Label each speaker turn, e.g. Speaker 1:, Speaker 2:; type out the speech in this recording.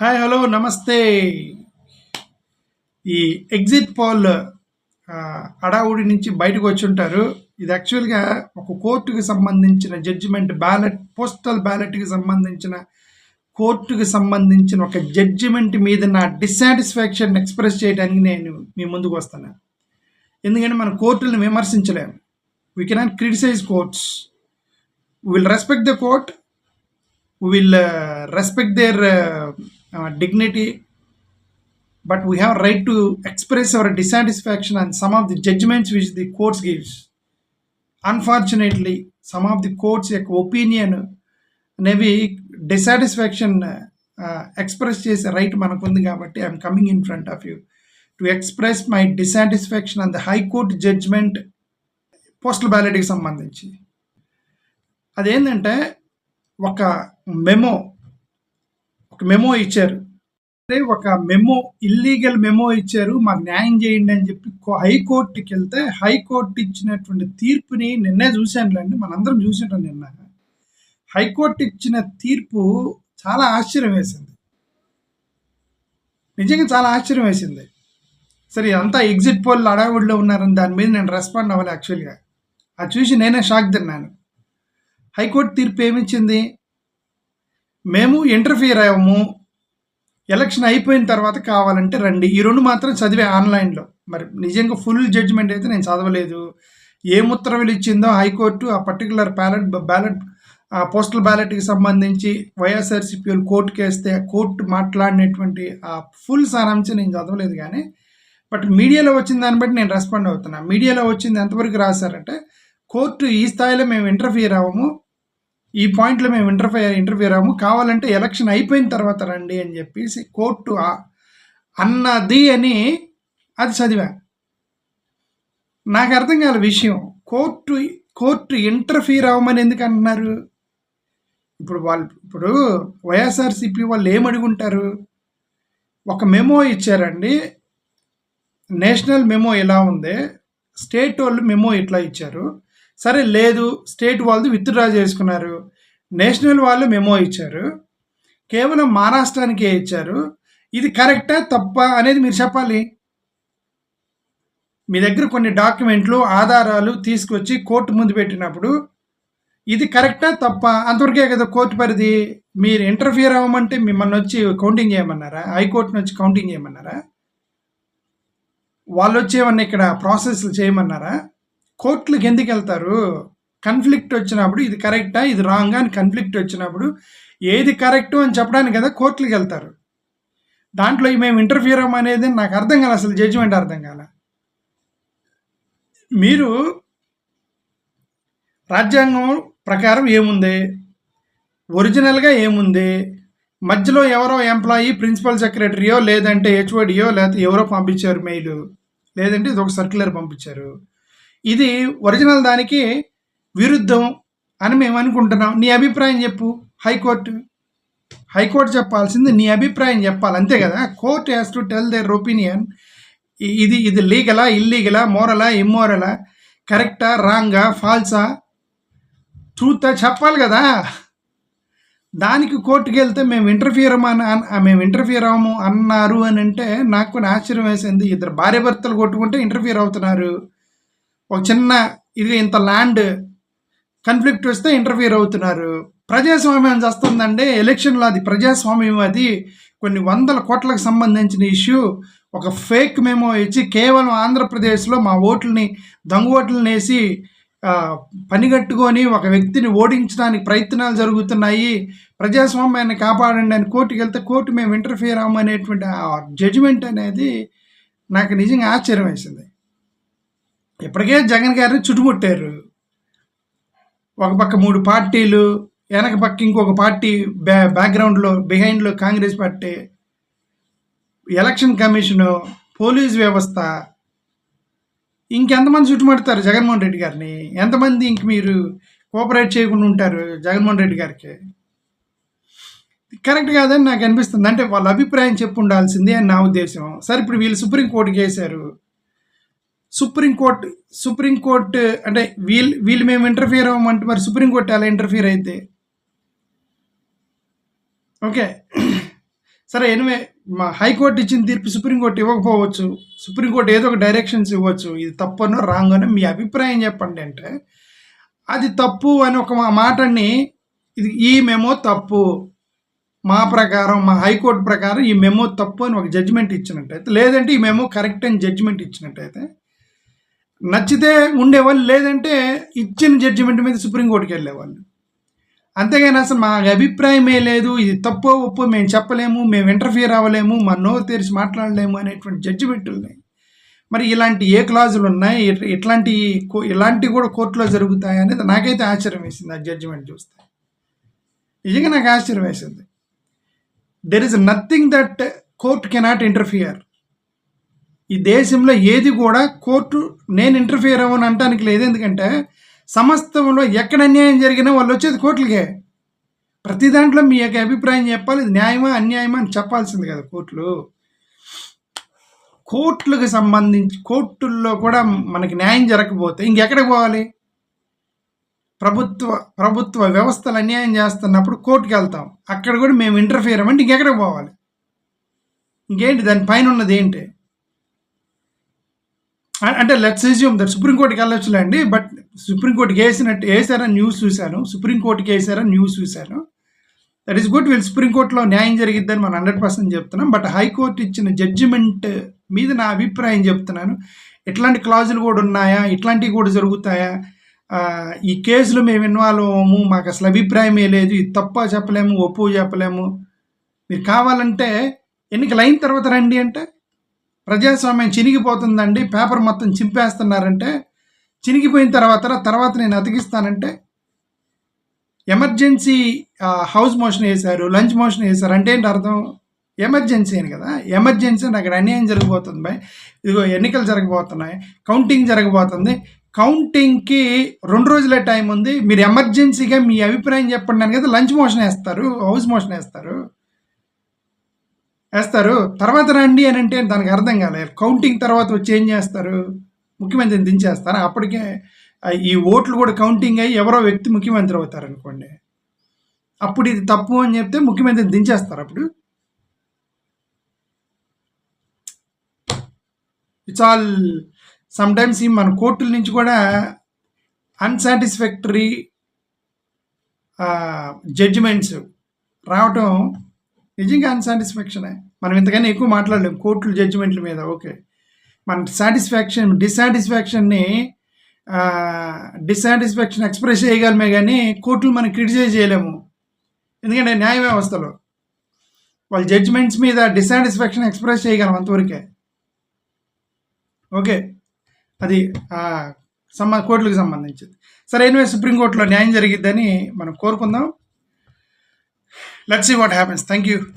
Speaker 1: Hi hello నమస్తే. ఈ exit poll అడావుడి హడావుడి నుంచి బయటకు వచ్చి ఉంటారు ఇది యాక్చువల్గా ఒక కోర్టుకి సంబంధించిన జడ్జిమెంట్ బ్యాలెట్ పోస్టల్ బ్యాలెట్కి సంబంధించిన కోర్టుకి సంబంధించిన ఒక జడ్జిమెంట్ మీద నా డిస్సాటిస్ఫాక్షన్ ఎక్స్ప్రెస్ చేయడానికి నేను మీ ముందుకు వస్తాను. ఎందుకంటే మనం కోర్టులను విమర్శించలేము. We cannot criticise courts will respect the court will respect their dignity but we have right to express our dissatisfaction and some of the judgements which the courts gives unfortunately some of the courts యొక్క opinion అనేవి dissatisfaction express చేసే right మనకు ఉంది కాబట్టి I'm coming in front of you to express my dissatisfaction and the high court judgement postal బ్యాలెట్కి సంబంధించి. అదేంటంటే ఒక memo ఒక మెమో ఇచ్చారు. అంటే ఒక మెమో ఇల్లీగల్ మెమో ఇచ్చారు. మాకు న్యాయం చేయండి అని చెప్పి హైకోర్టుకి వెళ్తే హైకోర్టు ఇచ్చినటువంటి తీర్పుని నిన్నే చూశానులేండి. మనందరం చూసింటాం నిన్న. హైకోర్టు ఇచ్చిన తీర్పు చాలా ఆశ్చర్యం వేసింది. నిజంగా చాలా ఆశ్చర్యం వేసింది. సరే అంతా ఎగ్జిట్ పోల్ అడావుడిలో ఉన్నారని దాని మీద నేను రెస్పాండ్ అవ్వాలి యాక్చువల్గా అది చూసి నేనే షాక్ తిన్నాను. హైకోర్టు తీర్పు ఏమిచ్చింది? మేము ఇంటర్ఫియర్ అయ్యాము. ఎలక్షన్ అయిపోయిన తర్వాత కావాలంటే రండి. ఈ రెండు మాత్రం చదివే ఆన్లైన్లో మరి నిజంగా ఫుల్ జడ్జిమెంట్ అయితే నేను చదవలేదు. ఏం ఉత్తర్వులు ఇచ్చిందో హైకోర్టు ఆ పర్టికులర్ బ్యాలెట్ బ్యాలెట్ ఆ పోస్టల్ బ్యాలెట్కి సంబంధించి వైఎస్ఆర్సీపీ కోర్టుకి వేస్తే కోర్టు మాట్లాడినటువంటి ఆ ఫుల్ సారాంశం నేను చదవలేదు కానీ బట్ మీడియాలో వచ్చిన దాన్ని బట్టి నేను రెస్పాండ్ అవుతున్నా. మీడియాలో వచ్చింది ఎంతవరకు రాశారంటే కోర్టు ఈ స్థాయిలో మేము ఇంటర్ఫియర్ అవ్వము. ఈ పాయింట్లో మేము ఇంటర్ఫియర్ ఇంటర్ఫియర్ అవ్వము. కావాలంటే ఎలక్షన్ అయిపోయిన తర్వాత రండి అని చెప్పేసి కోర్టు అన్నది అని అది చదివా. నాకు అర్థం కాల విషయం. కోర్టు కోర్టు ఇంటర్ఫీర్ అవ్వమని ఎందుకు అంటున్నారు? ఇప్పుడు వాళ్ళు ఇప్పుడు వైఎస్ఆర్సీపీ వాళ్ళు ఏం అడుగుంటారు? ఒక మెమో ఇచ్చారండి. నేషనల్ మెమో ఎలా ఉంది? స్టేట్ వాళ్ళు మెమో ఇట్లా ఇచ్చారు. సరే లేదు స్టేట్ వాళ్ళు విత్డ్రా చేసుకున్నారు. నేషనల్ వాళ్ళు మెమో ఇచ్చారు. కేవలం మహారాష్ట్రానికే ఇచ్చారు. ఇది కరెక్టా తప్ప అనేది మీరు చెప్పాలి. మీ దగ్గర కొన్ని డాక్యుమెంట్లు ఆధారాలు తీసుకొచ్చి కోర్టు ముందు పెట్టినప్పుడు ఇది కరెక్టా తప్ప? అంతవరకే కదా కోర్టు పరిధి. మీరు ఇంటర్ఫియర్ అవ్వమంటే మిమ్మల్ని వచ్చి కౌంటింగ్ చేయమన్నారా? హైకోర్టుని వచ్చి కౌంటింగ్ చేయమన్నారా? వాళ్ళు వచ్చి ఏమన్నా ఇక్కడ ప్రాసెస్లు చేయమన్నారా? కోర్టులకు ఎందుకు వెళ్తారు కన్ఫ్లిక్ట్ వచ్చినప్పుడు ఇది కరెక్టా ఇది రాంగా అని కన్ఫ్లిక్ట్ వచ్చినప్పుడు ఏది కరెక్టు అని చెప్పడానికి కదా కోర్టులకు వెళ్తారు దాంట్లో మేము ఇంటర్ఫియర్ అనేది నాకు అర్థం కాలే అసలు జడ్జిమెంట్ అర్థం కాలే. మీరు రాజ్యాంగం ప్రకారం ఏముంది? ఒరిజినల్గా ఏముంది? మధ్యలో ఎవరో ఎంప్లాయీ ప్రిన్సిపల్ సెక్రటరీయో లేదంటే హెచ్ఓడియో లేకపోతే ఎవరో పంపించారు మెయిల్ లేదంటే ఇది ఒక సర్క్యులర్ పంపించారు. ఇది ఒరిజినల్ దానికి విరుద్ధం అని మేము అనుకుంటున్నాం. నీ అభిప్రాయం చెప్పు. హైకోర్టు హైకోర్టు చెప్పాల్సింది నీ అభిప్రాయం చెప్పాలి. అంతే కదా? Court has to tell their opinion ఇది ఇది లీగలా ఇల్లీగలా మోరలా ఇమ్మోరలా కరెక్టా రాంగా ఫాల్సా? ట్రూతా చెప్పాలి కదా? దానికి కోర్టుకి వెళ్తే మేము ఇంటర్ఫియర్ అని మేము ఇంటర్ఫియర్ అవ్వము అన్నారు అని అంటే నాకు కొన్ని ఆశ్చర్యం వేసింది. ఇద్దరు భార్య భర్తలు కొట్టుకుంటే ఇంటర్ఫియర్ అవుతున్నారు. ఒక చిన్న ఇది ఇంత ల్యాండ్ కన్ఫ్లిక్ట్ వస్తే ఇంటర్ఫియర్ అవుతున్నారు. ప్రజాస్వామ్యం చేస్తుందంటే ఎలక్షన్లో అది ప్రజాస్వామ్యం అది కొన్ని వందల కోట్లకు సంబంధించిన ఇష్యూ ఒక ఫేక్ మెమో ఇచ్చి కేవలం ఆంధ్రప్రదేశ్లో మా ఓట్లని దొంగ ఓట్లను వేసి పనిగట్టుకొని ఒక వ్యక్తిని ఓడించడానికి ప్రయత్నాలు జరుగుతున్నాయి. ప్రజాస్వామ్యాన్ని కాపాడండి అని కోర్టుకి వెళ్తే కోర్టు మేము ఇంటర్ఫియర్ అవ్వమనేటువంటి ఆ జడ్జిమెంట్ అనేది నాకు నిజంగా ఆశ్చర్యం వేసింది. ఇప్పటికే జగన్ గారిని చుట్టుముట్టారు. ఒక పక్క మూడు పార్టీలు వెనక పక్క ఇంకొక పార్టీ బ్యా బ్యాక్గ్రౌండ్లో బిహైండ్లో Congress party election commission police వ్యవస్థ ఇంకెంతమంది చుట్టుముడతారు జగన్మోహన్ రెడ్డి గారిని? ఎంతమంది ఇంక మీరు కోఆపరేట్ చేయకుండా ఉంటారు జగన్మోహన్ రెడ్డి గారికి? కరెక్ట్ కాదని నాకు అనిపిస్తుంది. అంటే వాళ్ళ అభిప్రాయం చెప్పు ఉండాల్సిందే అని నా ఉద్దేశం. సరే ఇప్పుడు వీళ్ళు సుప్రీంకోర్టుకి వేశారు. సుప్రీంకోర్టు సుప్రీంకోర్టు అంటే వీళ్ళు వీళ్ళు మేము ఇంటర్ఫియర్ అవ్వమంటే మరి సుప్రీంకోర్టు ఎలా ఇంటర్ఫియర్ అయితే? ఓకే. సరే ఎనివే మా హైకోర్టు ఇచ్చిన తీర్పు సుప్రీంకోర్టు ఇవ్వకపోవచ్చు. సుప్రీంకోర్టు ఏదో ఒక డైరెక్షన్స్ ఇవ్వచ్చు. ఇది తప్పనో రాంగ్ అనో మీ అభిప్రాయం చెప్పండి అంటే అది తప్పు అని ఒక మా- మాటని ఇది ఈ మెమో తప్పు. మా ప్రకారం మా హైకోర్టు ప్రకారం ఈ మెమో తప్పు అని ఒక జడ్జిమెంట్ ఇచ్చినట్టయితే లేదంటే ఈ మెమో కరెక్ట్ అని జడ్జిమెంట్ ఇచ్చినట్టయితే నచ్చితే ఉండేవాళ్ళు లేదంటే ఇచ్చిన జడ్జిమెంట్ మీద సుప్రీంకోర్టుకి వెళ్ళేవాళ్ళు. అంతేగాని అసలు మా అభిప్రాయమే లేదు ఇది తప్పో ఒప్పో మేము చెప్పలేము మేము ఇంటర్ఫియర్ అవ్వలేము మా నోరు తెరిచి మాట్లాడలేము అనేటువంటి జడ్జిమెంట్లు ఉన్నాయి. మరి ఇలాంటి ఏ క్లాజులు ఉన్నాయి? ఇట్లాంటి కో- ఇలాంటివి కూడా కోర్టులో జరుగుతాయి అనేది నాకైతే ఆశ్చర్యం వేసింది ఆ జడ్జిమెంట్ చూస్తే. నిజంగా నాకు ఆశ్చర్యం వేసింది. There is nothing that court cannot interfere ఈ దేశంలో ఏది కూడా కోర్టు నేను ఇంటర్ఫియర్ అవ్వను అంటానికి లేదు. ఎందుకంటే సమస్తంలో ఎక్కడ అన్యాయం జరిగినా వాళ్ళు వచ్చేది కోర్టులకే. ప్రతి దాంట్లో మీ యొక్క అభిప్రాయం చెప్పాలి ఇది న్యాయమా అన్యాయమా అని చెప్పాల్సింది కదా కోర్టులు. కోర్టులకు సంబంధించి కోర్టుల్లో కూడా మనకి న్యాయం జరగకపోతే ఇంకెక్కడికి పోవాలి? ప్రభుత్వ ప్రభుత్వ వ్యవస్థలు అన్యాయం చేస్తున్నప్పుడు కోర్టుకి వెళ్తాం. అక్కడ కూడా మేము ఇంటర్ఫియర్ అవ్వండి ఇంకెక్కడికి పోవాలి? ఇంకేంటి? దాని పైన ఉన్నది ఏంటి? అంటే లెట్స్ ఎజ్యూమ్ దట్ సుప్రీంకోర్టుకి వెళ్ళొచ్చులే అండి బట్ సుప్రీంకోర్టుకి వేసినట్టు వేసారని న్యూస్ చూశాను సుప్రీంకోర్టుకి వేసారని న్యూస్ చూశాను. దట్ ఈస్ గుడ్ వీళ్ళు సుప్రీంకోర్టులో న్యాయం జరిగిద్దని మనం హండ్రెడ్ పర్సెంట్ చెప్తున్నాం బట్ హైకోర్టు ఇచ్చిన జడ్జిమెంట్ మీద నా అభిప్రాయం చెప్తున్నాను. ఇట్లాంటి క్లాజులు కూడా ఉన్నాయా? ఇట్లాంటివి కూడా జరుగుతాయా? ఈ కేసులు మేము ఇన్వాల్వ్ అవ్వము మాకు అసలు అభిప్రాయమే లేదు ఇది తప్ప చెప్పలేము ఒప్పు చెప్పలేము. మీరు కావాలంటే ఎన్నికలు అయిన తర్వాత రండి అంటే ప్రజాస్వామ్యం చినిగిపోతుందండి పేపర్ మొత్తం చింపేస్తున్నారంటే చినిగిపోయిన తర్వాత తర్వాత నేను అతికిస్తానంటే ఎమర్జెన్సీ హౌస్ మోషన్ వేశారు లంచ్ మోషన్ వేశారు అంటే ఏంటి అర్థం? ఎమర్జెన్సీ అని కదా ఎమర్జెన్సీ అని అక్కడ అన్యాయం జరిగిపోతుంది బాయ్ ఇదిగో ఎన్నికలు జరగబోతున్నాయి కౌంటింగ్ జరగబోతుంది. కౌంటింగ్కి రెండు రోజులే టైం ఉంది మీరు ఎమర్జెన్సీగా మీ అభిప్రాయం చెప్పండి అని కదా లంచ్ మోషన్ వేస్తారు హౌస్ మోషన్ వేస్తారు. వేస్తారు. తర్వాత రండి అని అంటే దానికి అర్థం కాలేదు కౌంటింగ్ తర్వాత వచ్చి ఏం చేస్తారు? ముఖ్యమంత్రిని దించేస్తారు. అప్పటికే ఈ ఓట్లు కూడా కౌంటింగ్ అయ్యి ఎవరో వ్యక్తి ముఖ్యమంత్రి అవుతారు అనుకోండి. అప్పుడు ఇది తప్పు అని చెప్తే ముఖ్యమంత్రిని దించేస్తారు అప్పుడు. ఇట్స్ ఆల్ సమ్ టైమ్స్ ఈ మన కోర్టుల నుంచి కూడా అన్సాటిస్ఫాక్టరీ జడ్జిమెంట్స్ రావటం నిజంగా అన్సాటిస్ఫాక్షనే మనం ఇంతకన్నా ఎక్కువ మాట్లాడలేం. కోర్టుల జడ్జిమెంట్ల మీద. ఓకే మన సాటిస్ఫాక్షన్ డిసాటిస్ఫాక్షన్ని డిసాటిస్ఫాక్షన్ ఎక్స్ప్రెస్ చేయగలమే కానీ కోర్టులు మనం క్రిటిసైజ్ చేయలేము. ఎందుకంటే న్యాయ వ్యవస్థలో వాళ్ళ జడ్జిమెంట్స్ మీద డిసాటిస్ఫాక్షన్ ఎక్స్ప్రెస్ చేయగలం అంతవరకే. ఓకే అది సంబ కోర్టులకు సంబంధించింది సరే ఎనివే సుప్రీంకోర్టులో న్యాయం జరిగిద్దని మనం కోరుకుందాం. let's see what happens. Thank you.